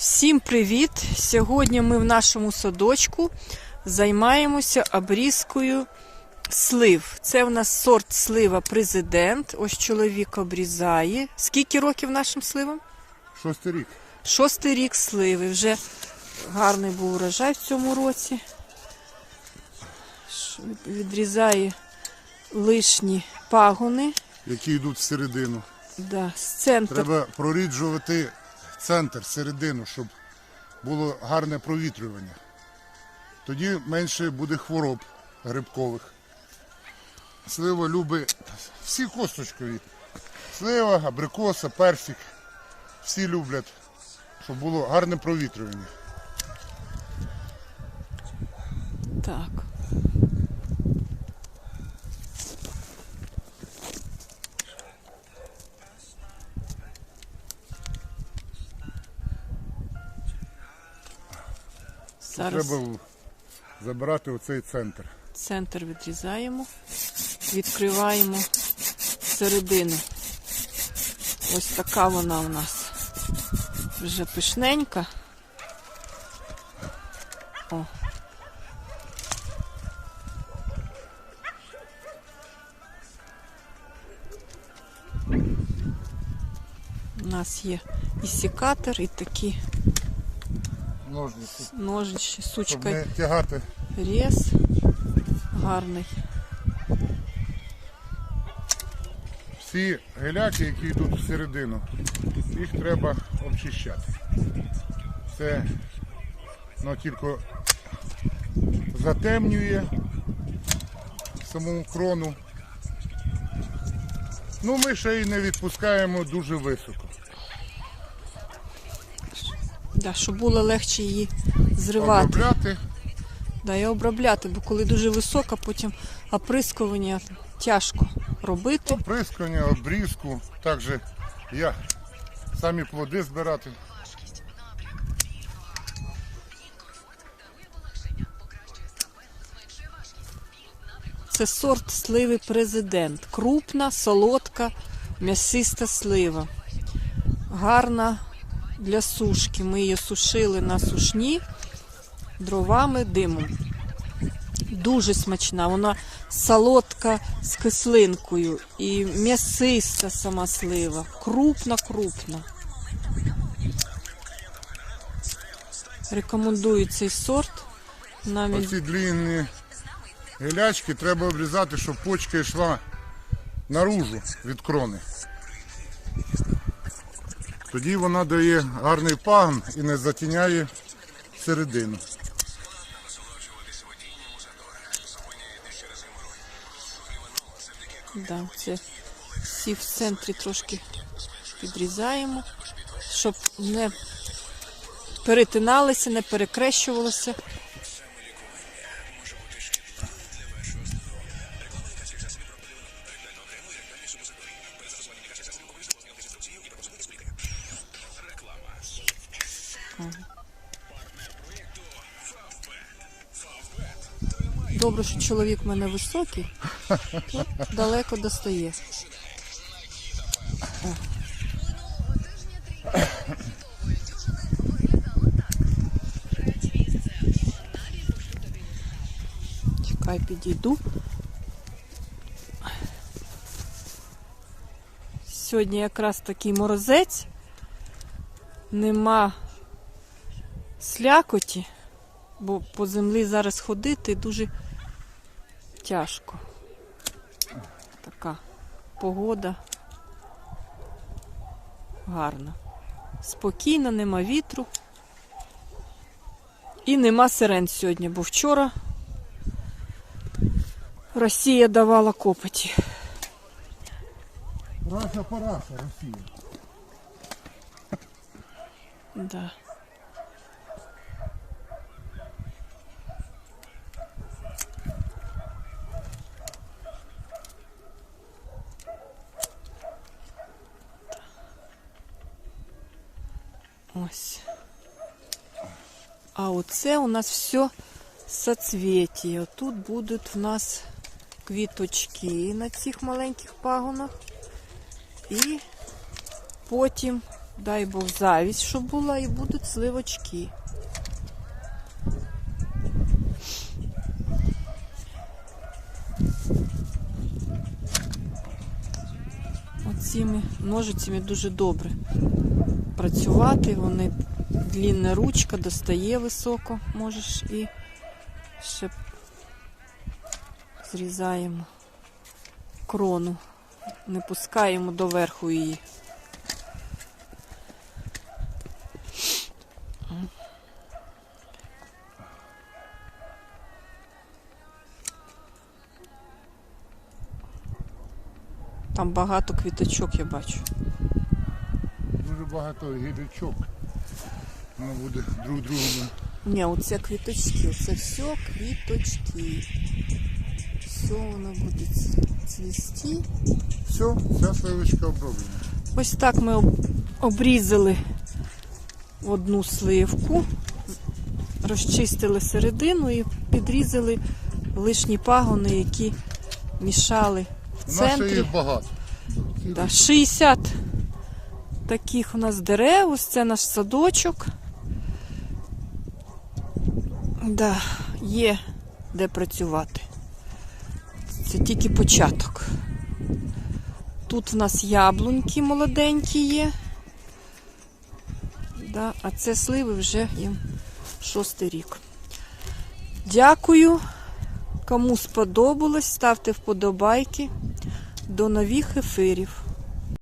Всім привіт! Сьогодні ми в нашому садочку займаємося обрізкою слив. Це в нас сорт слива президент. Ось чоловік обрізає. Скільки років нашим сливам? Шостий рік. Шостий рік сливи. Вже гарний був урожай в цьому році. Відрізає лишні пагони. які йдуть всередину. Да, з центру. Треба проріджувати центр, середину, щоб було гарне провітрювання. Тоді менше буде хвороб грибкових. Слива любить всі косточкові. Слива, абрикоса, персик. Всі люблять, щоб було гарне провітрювання. Так. Зараз Треба забирати оцей центр. центр відрізаємо, відкриваємо середину. Ось така вона у нас вже пишненька. О. У нас є і секатор, і такі Ножниці. ножичі, Щоб сучка не тягати. Рез гарний. Всі геляки, які йдуть всередину, їх треба обчищати. Це ну, тільки затемнює саму крону. Ну, ми ще й не відпускаємо дуже високо. Да, щоб було легше її зривати. Обробляти Да, і обробляти, бо коли дуже висока, потім оприскування тяжко робити. прискання, обрізку, також я самі плоди збирати. Це сорт сливи президент. Крупна, солодка, м'ясиста слива. Гарна для сушки. Ми її сушили на сушні дровами, димом. Дуже смачна. Вона солодка з кислинкою і м'ясиста сама слива. Крупна, крупна. Рекомендую цей сорт. Навіть Оці длінні гелячки треба обрізати, щоб почка йшла наружу від крони. Тоді вона дає гарний пагон і не затіняє середину. Да, це всі в центрі трошки підрізаємо, щоб не перетиналися, не перекрещувалося. Добре, що чоловік в мене високий, то далеко достає. О. Чекай, підійду. Сьогодні якраз такий морозець. Нема слякоті, бо по землі зараз ходити дуже тяжко. Така погода гарна. Спокійно, нема вітру. І нема сирен сьогодні, бо вчора Росія давала копоті. Раша параша Росія. Да. Ось. А оце у нас все соцветія. Тут будуть у нас квіточки на цих маленьких пагонах. І потім Дай Бог завість, щоб була, і будуть сливочки. Оціми ножицями дуже добре працювати. Вони длінна ручка, достає високо, можеш і ще зрізаємо крону, не пускаємо доверху її. Там багато квіточок я бачу. Дуже багато гілячок. Воно буде друг другому. Ні, оце квіточки, це все квіточки. Все воно буде ц- цвісти. Все, ця сливочка оброблена. Ось так ми обрізали одну сливку, розчистили середину і підрізали лишні пагони, які мішали центрі. їх багато. Да, 60 таких у нас дерев, ось це наш садочок. Да, є де працювати. Це тільки початок. Тут в нас яблуньки молоденькі є. Да, а це сливи вже їм шостий рік. Дякую. Кому сподобалось, ставте вподобайки. До нових ефірів.